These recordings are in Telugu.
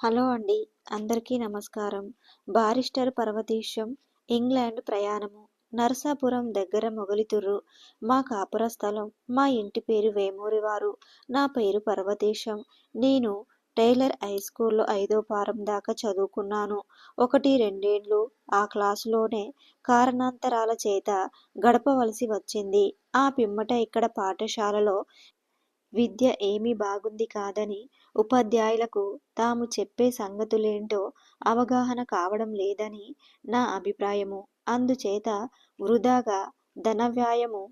హలో అండి అందరికీ నమస్కారం. బారిస్టర్ పర్వతీశం ఇంగ్లాండ్ ప్రయాణము. నరసాపురం దగ్గర మొగలితుర్రు. మా కాపుర స్థలం మా ఇంటి పేరు వేమూరివారు నా పేరు పర్వతీశం. నేను టైలర్ హై స్కూల్లో ఐదో పారం దాకా చదువుకున్నాను. ఒకటి రెండేండ్లు ఆ క్లాసులోనే కారణాంతరాల చేత గడపవలసి వచ్చింది. ఆ పిమ్మట ఇక్కడ పాఠశాలలో విద్య ఏమీ బాగుంది కాదని ఉపాధ్యాయులకు తాము చెప్పే సంగతులేంటో అవగాహన కావడం లేదని నా అభిప్రాయము. అందుచేత వృధాగా ధనవ్యాయము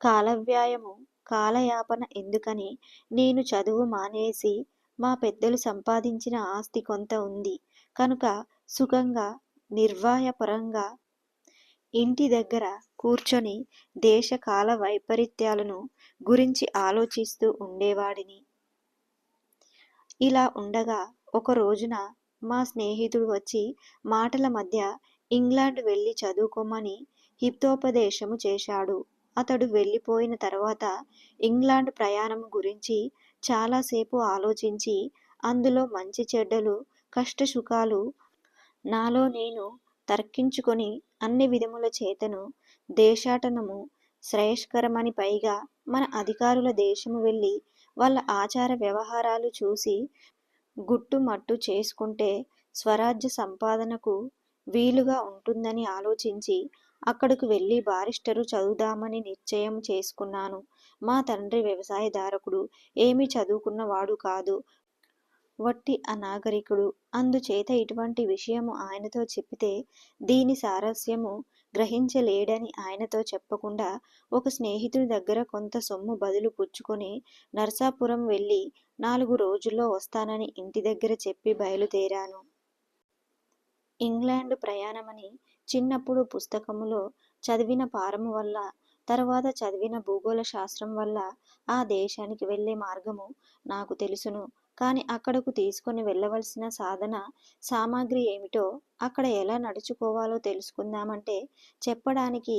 కాలవ్యాయము కాలయాపన ఎందుకని నేను చదువు మానేసి మా పెద్దలు సంపాదించిన ఆస్తి కొంత ఉంది. కనుక సుఖంగా నిర్వాయపరంగా ఇంటి దగ్గర కూర్చొని దేశకాల వైపరీత్యాలను గురించి ఆలోచిస్తూ ఉండేవాడిని. ఇలా ఉండగా ఒక రోజున మా స్నేహితుడు వచ్చి మాటల మధ్య ఇంగ్లాండ్ వెళ్ళి చదువుకోమని హితోపదేశము చేశాడు. అతడు వెళ్ళిపోయిన తర్వాత ఇంగ్లాండ్ ప్రయాణం గురించి చాలాసేపు ఆలోచించి అందులో మంచి చెడ్డలు కష్టసుఖాలు నాలో నేను తర్కించుకొని అన్ని విధముల చేతను దేశాటనము శ్రేయస్కరమని పైగా మన అధికారుల దేశము వెళ్ళి వాళ్ళ ఆచార వ్యవహారాలు చూసి గుట్టుమట్టు చేసుకుంటే స్వరాజ్య సంపాదనకు వీలుగా ఉంటుందని ఆలోచించి అక్కడకు వెళ్ళి బారిస్టరు చదువుదామని నిశ్చయం చేసుకున్నాను. మా తండ్రి వ్యవసాయదారకుడు ఏమీ చదువుకున్నవాడు కాదు. వట్టి అనాగరికుడు. అందుచేత ఇటువంటి విషయము ఆయనతో చెప్పితే దీని సారస్యము గ్రహించలేడని ఆయనతో చెప్పకుండా ఒక స్నేహితుడి దగ్గర కొంత సొమ్ము బదులు పుచ్చుకొని నర్సాపురం వెళ్ళి నాలుగు రోజుల్లో వస్తానని ఇంటి దగ్గర చెప్పి బయలుదేరాను. ఇంగ్లాండ్ ప్రయాణమని చిన్నప్పుడు పుస్తకములో చదివిన పారము వల్ల తర్వాత చదివిన భూగోళ శాస్త్రం వల్ల ఆ దేశానికి వెళ్ళే మార్గము నాకు తెలుసును. కానీ అక్కడకు తీసుకొని వెళ్ళవలసిన సాధన సామాగ్రి ఏమిటో అక్కడ ఎలా నడుచుకోవాలో తెలుసుకుందామంటే చెప్పడానికి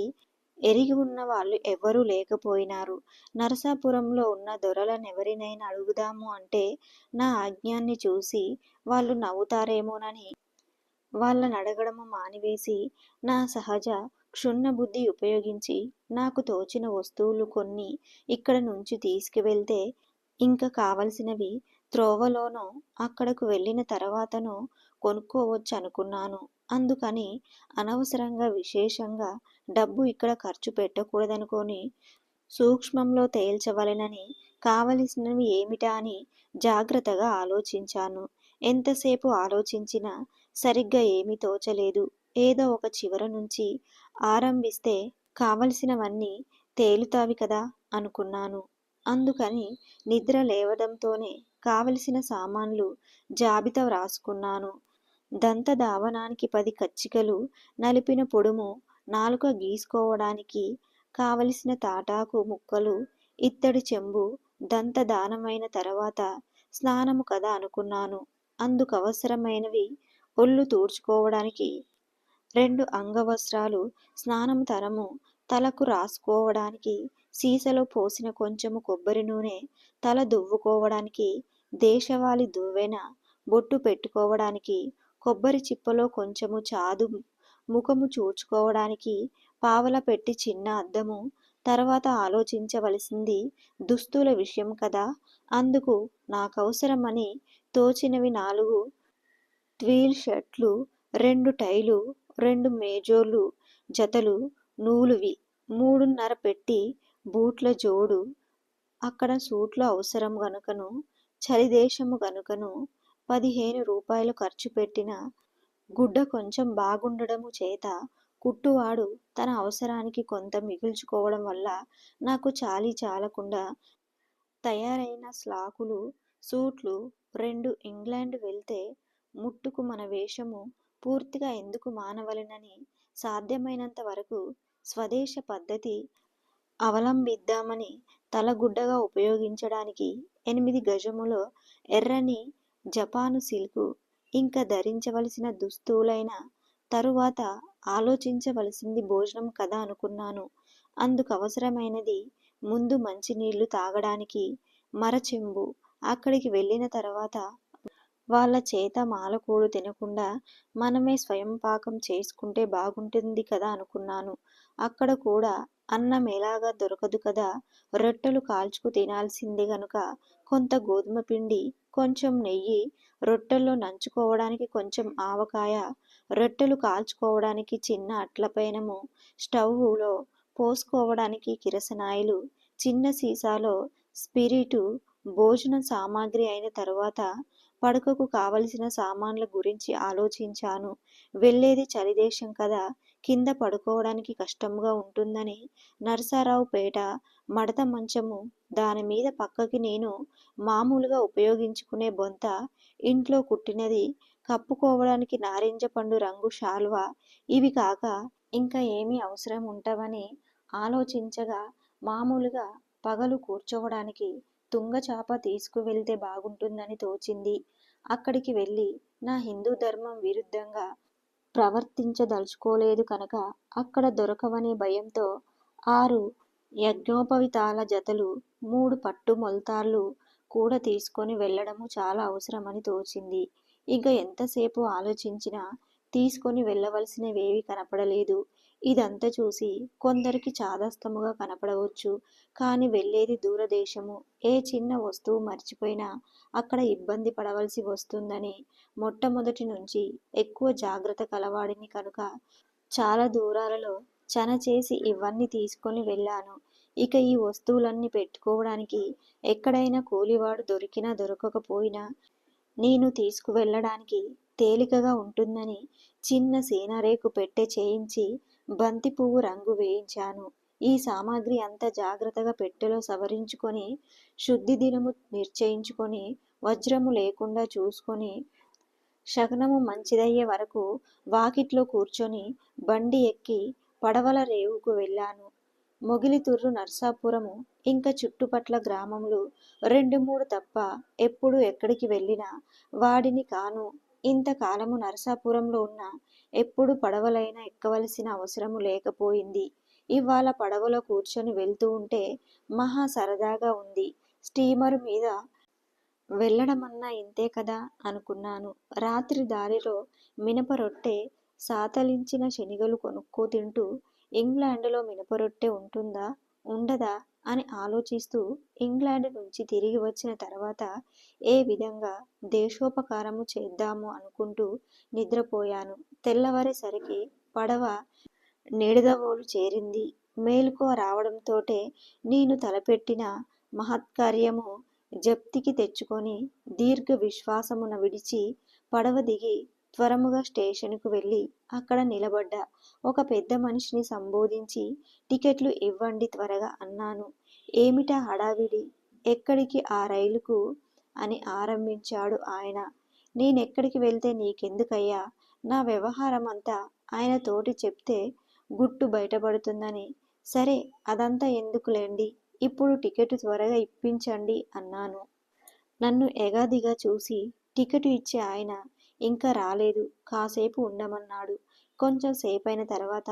ఎరిగి ఉన్న వాళ్ళు ఎవ్వరూ లేకపోయినారు. నరసాపురంలో ఉన్న దొరలనెవరినైనా అడుగుదాము అంటే నా ఆజ్ఞాన్ని చూసి వాళ్ళు నవ్వుతారేమోనని వాళ్ళని అడగడము మానివేసి నా సహజ క్షుణ్ణ బుద్ధి ఉపయోగించి నాకు తోచిన వస్తువులు కొన్ని ఇక్కడ నుంచి తీసుకువెళ్తే ఇంకా కావలసినవి త్రోవలోనో అక్కడకు వెళ్ళిన తర్వాతనో కొనుక్కోవచ్చు అనుకున్నాను అందుకని అనవసరంగా విశేషంగా డబ్బు ఇక్కడ ఖర్చు పెట్టకూడదనుకొని సూక్ష్మంలో తేల్చవలెనని కావలసినవి ఏమిటా అని జాగ్రత్తగా ఆలోచించాను. ఎంతసేపు ఆలోచించినా సరిగ్గా ఏమీ తోచలేదు. ఏదో ఒక చివర నుంచి ఆరంభిస్తే కావలసినవన్నీ తేలుతావి కదా అనుకున్నాను. అందుకని నిద్ర లేవడంతోనే కావలసిన సామాన్లు జాబితా వ్రాసుకున్నాను. దంత దావనానికి పది కచ్చికలు నలిపిన పొడుము నాలుక గీసుకోవడానికి కావలసిన తాటాకు ముక్కలు ఇత్తడి చెంబు దంత దానమైన తర్వాత స్నానము కదా అనుకున్నాను. అందుకవసరమైనవి ఒళ్ళు తూర్చుకోవడానికి రెండు అంగవస్త్రాలు స్నానం తరము తలకు రాసుకోవడానికి సీసలో పోసిన కొంచెము కొబ్బరి నూనె తల దువ్వుకోవడానికి దేశవాళి దువ్వెన బొట్టు పెట్టుకోవడానికి కొబ్బరి చిప్పలో కొంచెము చాదు ముఖము చూచుకోవడానికి పావల పెట్టి చిన్న అద్దము తర్వాత ఆలోచించవలసింది దుస్తుల విషయం కదా. అందుకు నాకవసరమని తోచినవి నాలుగు ట్వీల్ షర్ట్లు రెండు టైలు రెండు మేజోలు జతలు నూలువి మూడున్నర పెట్టి బూట్ల జోడు. అక్కడ సూట్లు అవసరం గనుకను చలిదేశము గనుకను పదిహేను రూపాయలు ఖర్చు పెట్టిన గుడ్డ కొంచెం బాగుండడము చేత కుట్టువాడు తన అవసరానికి కొంత మిగుల్చుకోవడం వల్ల నాకు చాలీ చాలకుండా తయారైన స్లాకులు సూట్లు రెండు ఇంగ్లాండ్ వెళ్తే ముట్టుకు మన వేషము పూర్తిగా ఎందుకు మానవలెనని సాధ్యమైనంత వరకు స్వదేశ పద్ధతి అవలంబిద్దామని తలగుడ్డగా ఉపయోగించడానికి ఎనిమిది గజములో ఎర్రని జపాను సిల్కు ఇంకా ధరించవలసిన దుస్తువులైన తరువాత ఆలోచించవలసింది భోజనం కదా అనుకున్నాను. అందుకు అవసరమైనది ముందు మంచినీళ్ళు తాగడానికి మరచెంబు. అక్కడికి వెళ్ళిన తర్వాత వాళ్ళ చేత మాలకూడు తినకుండా మనమే స్వయం పాకం చేసుకుంటే బాగుంటుంది కదా అనుకున్నాను. అక్కడ కూడా అన్నం ఎలాగా దొరకదు కదా? రొట్టెలు కాల్చుకు తినాల్సిందే గనుక కొంత గోధుమ పిండి కొంచెం నెయ్యి రొట్టెల్లో నంచుకోవడానికి కొంచెం ఆవకాయ రొట్టెలు కాల్చుకోవడానికి చిన్న అట్లపైనము స్టవ్లో పోసుకోవడానికి కిరసనాయిలు చిన్న సీసాలో స్పిరిటు భోజన సామాగ్రి అయిన తరువాత పడకకు కావలసిన సామాన్ల గురించి ఆలోచించాను. వెళ్ళేది చలిదేశం కదా? కింద పడుకోవడానికి కష్టంగా ఉంటుందని నరసారావు పేట మడత మంచము దాని మీద పక్కకి నేను మామూలుగా ఉపయోగించుకునే బొంత ఇంట్లో కుట్టినది కప్పుకోవడానికి నారింజ పండు రంగు శాల్వా. ఇవి కాక ఇంకా ఏమీ అవసరం ఉంటవని ఆలోచించగా మామూలుగా పగలు కూర్చోవడానికి తుంగచాప తీసుకువెళ్తే బాగుంటుందని తోచింది. అక్కడికి వెళ్ళి నా హిందూ ధర్మం విరుద్ధంగా ప్రవర్తించదలుచుకోలేదు కనుక అక్కడ దొరకవనే భయంతో ఆరు యజ్ఞోపవితాల జతలు మూడు పట్టు మొల్తాళ్ళు కూడా తీసుకొని వెళ్ళడము చాలా అవసరమని తోచింది. ఇక ఎంతసేపు ఆలోచించినా తీసుకొని వెళ్ళవలసినవేవి కనపడలేదు. ఇదంతా చూసి కొందరికి చాదస్తముగా కనపడవచ్చు. కానీ వెళ్ళేది దూరదేశము. ఏ చిన్న వస్తువు మర్చిపోయినా అక్కడ ఇబ్బంది పడవలసి వస్తుందని మొట్టమొదటి నుంచి ఎక్కువ జాగ్రత్త కలవాడిని కనుక చాలా దూరాలలో చన చేసి ఇవన్నీ తీసుకొని వెళ్ళాను. ఇక ఈ వస్తువులన్నీ పెట్టుకోవడానికి ఎక్కడైనా కూలివాడు దొరికినా దొరకకపోయినా నేను తీసుకువెళ్ళడానికి తేలికగా ఉంటుందని చిన్న సీనరేకు పెట్టె చేయించి బంతి పువ్వు రంగు వేయించాను. ఈ సామాగ్రి అంతా జాగ్రత్తగా పెట్టెలో సవరించుకొని శుద్ధి దినము నిశ్చయించుకొని వజ్రము లేకుండా చూసుకొని శకనము మంచిదయ్యే వరకు వాకిట్లో కూర్చొని బండి ఎక్కి పడవల రేవుకు వెళ్ళాను. మొగిలితుర్రు నర్సాపురము ఇంకా చుట్టుపట్ల గ్రామములు రెండు మూడు తప్ప ఎప్పుడు ఎక్కడికి వెళ్ళినా వాడిని కాను. ఇంతకాలము నరసాపురంలో ఉన్న ఎప్పుడు పడవలైనా ఎక్కవలసిన అవసరము లేకపోయింది. ఇవాళ పడవలో కూర్చొని వెళ్తూ ఉంటే మహా సరదాగా ఉంది. స్టీమర్ మీద వెళ్ళడమన్నా ఇంతే కదా? అనుకున్నాను. రాత్రి దారిలో మినప రొట్టె సాతలించిన శనిగలు కొనుక్కో తింటూ ఇంగ్లాండ్లో మినప రొట్టె ఉంటుందా? ఉండదా? అని ఆలోచిస్తూ ఇంగ్లాండ్ నుంచి తిరిగి వచ్చిన తర్వాత ఏ విధంగా దేశోపకారము చేద్దాము అనుకుంటూ నిద్రపోయాను. తెల్లవారేసరికి పడవ నిడదవోలు చేరింది. మేలుకో రావడంతోటే నేను తలపెట్టిన మహత్కార్యము జప్తికి తెచ్చుకొని దీర్ఘ విశ్వాసమున విడిచి పడవ దిగి త్వరముగా స్టేషన్కు వెళ్ళి అక్కడ నిలబడ్డా ఒక పెద్ద మనిషిని సంబోధించి టికెట్లు ఇవ్వండి త్వరగా అన్నాను. ఏమిటా హడావిడి? ఎక్కడికి ఆ రైలుకు? అని ఆరంభించాడు ఆయన. నేనెక్కడికి వెళ్తే నీకెందుకయ్యా? నా వ్యవహారం అంతా ఆయన తోటి చెప్తే గుట్టు బయటపడుతుందని. సరే అదంతా ఎందుకులేండి? ఇప్పుడు టికెట్ త్వరగా ఇప్పించండి అన్నాను. నన్ను ఎగాదిగా చూసి టికెట్ ఇచ్చే ఆయన ఇంకా రాలేదు. కాసేపు ఉండమన్నాడు. కొంచెం సేపైన తర్వాత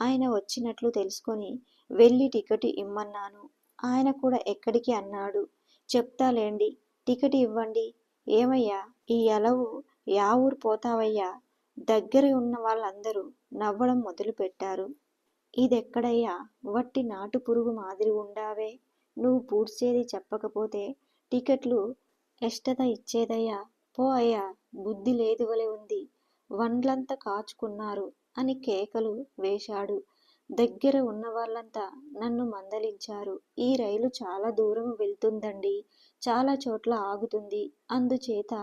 ఆయన వచ్చినట్లు తెలుసుకొని వెళ్ళి టికెట్ ఇమ్మన్నాను. ఆయన కూడా ఎక్కడికి అన్నాడు. చెప్తాలేండి టికెట్ ఇవ్వండి. ఏమయ్యా? ఈ అలవు యా ఊరు పోతావయ్యా? దగ్గర ఉన్న వాళ్ళందరూ నవ్వడం మొదలుపెట్టారు. ఇదెక్కడయ్యా? వట్టి నాటు పురుగు మాదిరి ఉండావే. నువ్వు పూడ్చేది చెప్పకపోతే టికెట్లు ఎష్టత ఇచ్చేదయ్యా? పో అయ్యా. బుద్ధి లేదువలే ఉంది. వండ్లంతా కాచుకున్నారు అని కేకలు వేశాడు. దగ్గర ఉన్న వాళ్ళంతా నన్ను మందలించారు. ఈ రైలు చాలా దూరం వెళ్తుందండి. చాలా చోట్ల ఆగుతుంది. అందుచేత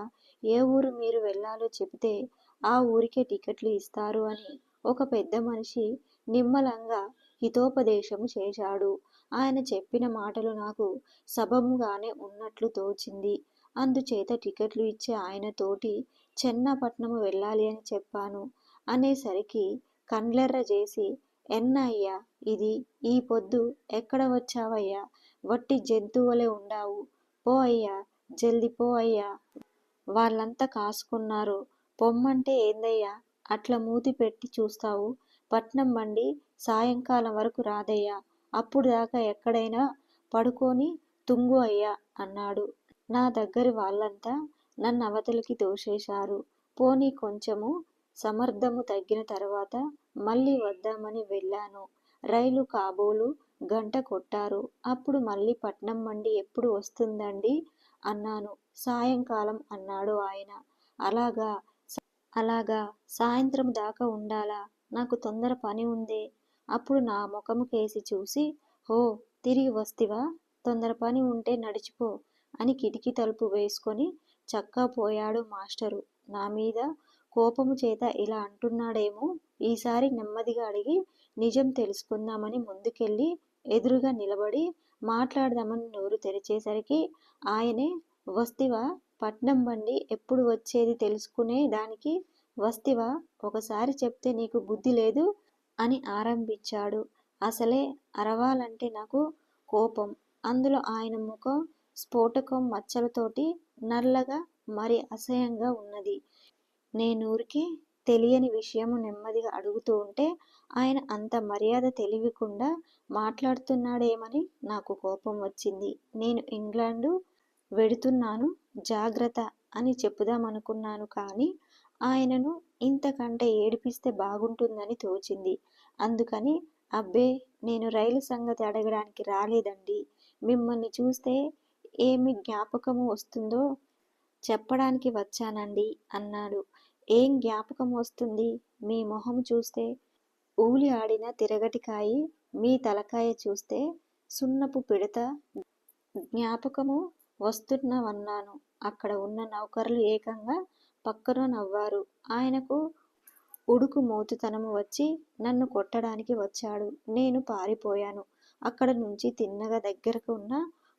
ఏ ఊరు మీరు వెళ్ళాలో చెబితే ఆ ఊరికే టికెట్లు ఇస్తారు అని ఒక పెద్ద మనిషి నిమ్మలంగా హితోపదేశం చేశాడు. ఆయన చెప్పిన మాటలు నాకు సబముగానే ఉన్నట్లు తోచింది. అందుచేత టికెట్లు ఇచ్చే ఆయనతోటి చెన్నపట్నము వెళ్ళాలి అని చెప్పాను. అనేసరికి కండ్లెర్ర చేసి ఎన్నయ్యా ఇది ఈ పొద్దు ఎక్కడ వచ్చావయ్యా? వట్టి జంతువులే ఉండావు. పో అయ్యా జల్ది పో అయ్యా వాళ్ళంతా కాసుకున్నారు. పొమ్మంటే ఏందయ్యా? అట్లా మూతి పెట్టి చూస్తావు. పట్నం బండి సాయంకాలం వరకు రాదయ్యా. అప్పుడు దాకా ఎక్కడైనా పడుకొని తుంగు అయ్యా అన్నాడు. నా దగ్గరి వాళ్ళంతా నన్ను అవతలికి తోసేశారు. పోనీ కొంచెము సమర్థము తగ్గిన తర్వాత మళ్ళీ వద్దామని వెళ్ళాను. రైలు కాబోలు గంట కొట్టారు. అప్పుడు మళ్ళీ పట్నం మండి ఎప్పుడు వస్తుందండి? అన్నాను. సాయంకాలం అన్నాడు ఆయన. అలాగా అలాగా సాయంత్రం దాకా ఉండాలా? నాకు తొందర పని ఉందే. అప్పుడు నా ముఖము కేసి చూసి హో తిరిగి వస్తివా? తొందర పని ఉంటే నడిచిపో. అని కిటికీ తలుపు వేసుకొని చక్కా పోయాడు మాస్టరు. నా మీద కోపము చేత ఇలా అంటున్నాడేమో? ఈసారి నెమ్మదిగా అడిగి నిజం తెలుసుకుందామని ముందుకెళ్ళి ఎదురుగా నిలబడి మాట్లాడదామని నోరు తెరిచేసరికి ఆయనే వస్తివా పట్నం బండి ఎప్పుడు వచ్చేది తెలుసుకునే దానికి? వస్తివా ఒకసారి చెప్తే నీకు బుద్ధి లేదు అని ఆరంభించాడు. అసలే అరవాలంటే నాకు కోపం. అందులో ఆయన ముఖం స్ఫోటకం మచ్చలతోటి నల్లగా మరి అసహ్యంగా ఉన్నది. నేనూరికే తెలియని విషయము నెమ్మదిగా అడుగుతూ ఉంటే ఆయన అంత మర్యాద తెలియకుండా మాట్లాడుతున్నాడేమని నాకు కోపం వచ్చింది. నేను ఇంగ్లాండు వెడుతున్నాను జాగ్రత్త అని చెప్పుదామనుకున్నాను కానీ ఆయనను ఇంతకంటే ఏడిపిస్తే బాగుంటుందని తోచింది. అందుకని అబ్బే నేను రైలు సంగతి అడగడానికి రాలేదండి. మిమ్మల్ని చూస్తే ఏమి జ్ఞాపకము వస్తుందో చెప్పడానికి వచ్చానండి అన్నాడు. ఏం జ్ఞాపకం వస్తుంది? మీ మొహం చూస్తే ఊలి ఆడిన తిరగటికాయి మీ తలకాయ చూస్తే సున్నపు పిడత జ్ఞాపకము వస్తున్నవన్నాను. అక్కడ ఉన్న నౌకర్లు ఏకంగా పక్కన నవ్వారు. ఆయనకు ఉడుకు మోతుతనము వచ్చి నన్ను కొట్టడానికి వచ్చాడు. నేను పారిపోయాను. అక్కడ నుంచి తిన్నగా దగ్గరకు ఉన్న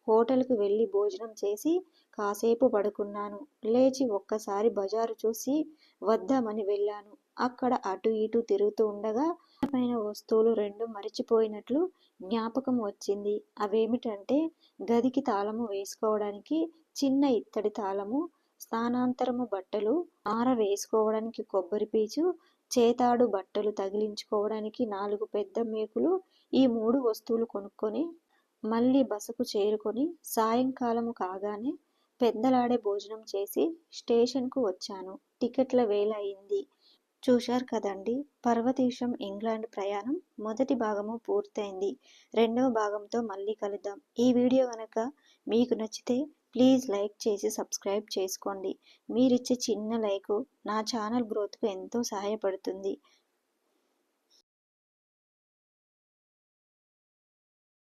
హోటల్కు వెళ్ళి భోజనం చేసి కాసేపు పడుకున్నాను. లేచి ఒక్కసారి బజారు చూసి వద్దామని వెళ్ళాను. అక్కడ అటు ఇటు తిరుగుతూ ఉండగా పైన వస్తువులు రెండు మరిచిపోయినట్లు జ్ఞాపకం వచ్చింది. అవేమిటంటే గదికి తాళము వేసుకోవడానికి చిన్న ఇత్తడి తాళము స్థానాంతరము బట్టలు ఆర వేసుకోవడానికి కొబ్బరి పీచు చేతాడు బట్టలు తగిలించుకోవడానికి నాలుగు పెద్ద మేకులు ఈ మూడు వస్తువులు కొనుక్కొని మళ్ళీ బస్సుకు చేరుకొని సాయంకాలము కాగానే పెద్దలాడే భోజనం చేసి స్టేషన్కు వచ్చాను. టికెట్ల వేల అయింది. చూశారు కదండి పర్వతీశం ఇంగ్లాండ్ ప్రయాణం మొదటి భాగము పూర్తయింది. రెండవ భాగంతో మళ్ళీ కలుద్దాం. ఈ వీడియో కనుక మీకు నచ్చితే ప్లీజ్ లైక్ చేసి సబ్స్క్రైబ్ చేసుకోండి. మీరిచ్చే చిన్న లైకు నా ఛానల్ గ్రోత్కు ఎంతో సహాయపడుతుంది.